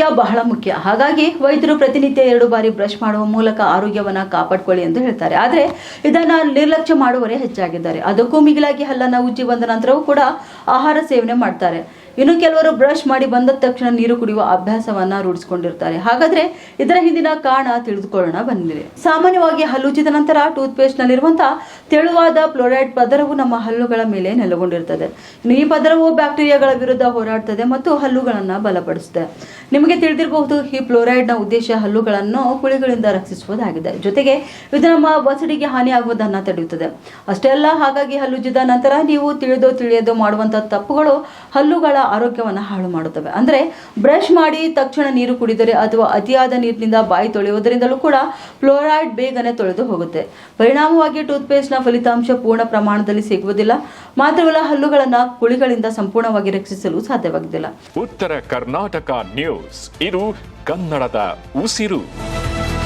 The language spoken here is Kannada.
ಆರೋಗ್ಯ ಬಹಳ ಮುಖ್ಯ. ಹಾಗಾಗಿ ವೈದ್ಯರು ಪ್ರತಿನಿತ್ಯ ಎರಡು ಬಾರಿ ಬ್ರಷ್ ಮಾಡುವ ಮೂಲಕ ಆರೋಗ್ಯವನ್ನ ಕಾಪಾಡ್ಕೊಳ್ಳಿ ಎಂದು ಹೇಳ್ತಾರೆ. ಆದರೆ ಇದನ್ನ ನಿರ್ಲಕ್ಷ್ಯ ಮಾಡುವವರೇ ಹೆಚ್ಚಾಗಿದ್ದಾರೆ. ಅದಕ್ಕೂ ಮಿಗಿಲಾಗಿ ಹಲ್ಲನ್ನ ಉಜ್ಜಿ ಬಂದ ನಂತರವೂ ಕೂಡ ಆಹಾರ ಸೇವನೆ ಮಾಡ್ತಾರೆ. ಇನ್ನು ಕೆಲವರು ಬ್ರಷ್ ಮಾಡಿ ಬಂದ ತಕ್ಷಣ ನೀರು ಕುಡಿಯುವ ಅಭ್ಯಾಸವನ್ನ ರೂಢಿಸಿಕೊಂಡಿರ್ತಾರೆ. ಹಾಗಾದ್ರೆ ಇದರ ಹಿಂದಿನ ಕಾರಣ ತಿಳಿದುಕೊಳ್ಳೋಣ ಬಂದಿದೆ. ಸಾಮಾನ್ಯವಾಗಿ ಹಲ್ಲುಜ್ಜಿದ ನಂತರ ಟೂತ್ ಪೇಸ್ಟ್ ನಲ್ಲಿರುವಂತಹ ತೆಳುವಾದ ಫ್ಲೋರೈಡ್ ಪದರವು ನಮ್ಮ ಹಲ್ಲುಗಳ ಮೇಲೆ ನೆಲೆಗೊಂಡಿರ್ತದೆ. ಈ ಪದರವು ಬ್ಯಾಕ್ಟೀರಿಯಾಗಳ ವಿರುದ್ಧ ಹೋರಾಡ್ತದೆ ಮತ್ತು ಹಲ್ಲುಗಳನ್ನ ಬಲಪಡಿಸುತ್ತೆ. ನಿಮಗೆ ತಿಳಿದಿರಬಹುದು, ಈ ಫ್ಲೋರೈಡ್ನ ಉದ್ದೇಶ ಹಲ್ಲುಗಳನ್ನು ಕುಳಿಗಳಿಂದ ರಕ್ಷಿಸುವುದಾಗಿದೆ. ಜೊತೆಗೆ ಇದು ನಮ್ಮ ಬಸಡಿಗೆ ಹಾನಿಯಾಗುವುದನ್ನ ತಡೆಯುತ್ತದೆ. ಅಷ್ಟೇ ಅಲ್ಲ, ಹಾಗಾಗಿ ಹಲ್ಲುಜ್ಜಿದ ನಂತರ ನೀವು ತಿಳಿದೋ ತಿಳಿಯದೋ ಮಾಡುವಂತಹ ತಪ್ಪುಗಳು ಹಲ್ಲುಗಳ ಆರೋಗ್ಯವನ್ನು ಹಾಳು ಮಾಡುತ್ತವೆ. ಅಂದರೆ ಬ್ರಷ್ ಮಾಡಿ ತಕ್ಷಣ ನೀರು ಕುಡಿದರೆ ಅಥವಾ ಅತಿಯಾದ ನೀರಿನಿಂದ ಬಾಯಿ ತೊಳೆಯುವುದರಿಂದಲೂ ಕೂಡ ಫ್ಲೋರೈಡ್ ಬೇಗನೆ ತೊಳೆದು ಹೋಗುತ್ತೆ. ಪರಿಣಾಮವಾಗಿ ಟೂತ್ಪೇಸ್ಟ್ನ ಫಲಿತಾಂಶ ಪೂರ್ಣ ಪ್ರಮಾಣದಲ್ಲಿ ಸಿಗುವುದಿಲ್ಲ. ಮಾತ್ರವಲ್ಲ ಹಲ್ಲುಗಳನ್ನ ಕುಳಿಗಳಿಂದ ಸಂಪೂರ್ಣವಾಗಿ ರಕ್ಷಿಸಲು ಸಾಧ್ಯವಾಗುವುದಿಲ್ಲ. ಉತ್ತರ ಕರ್ನಾಟಕ ನ್ಯೂಸ್ ಇದು ಕನ್ನಡದ ಉಸಿರು.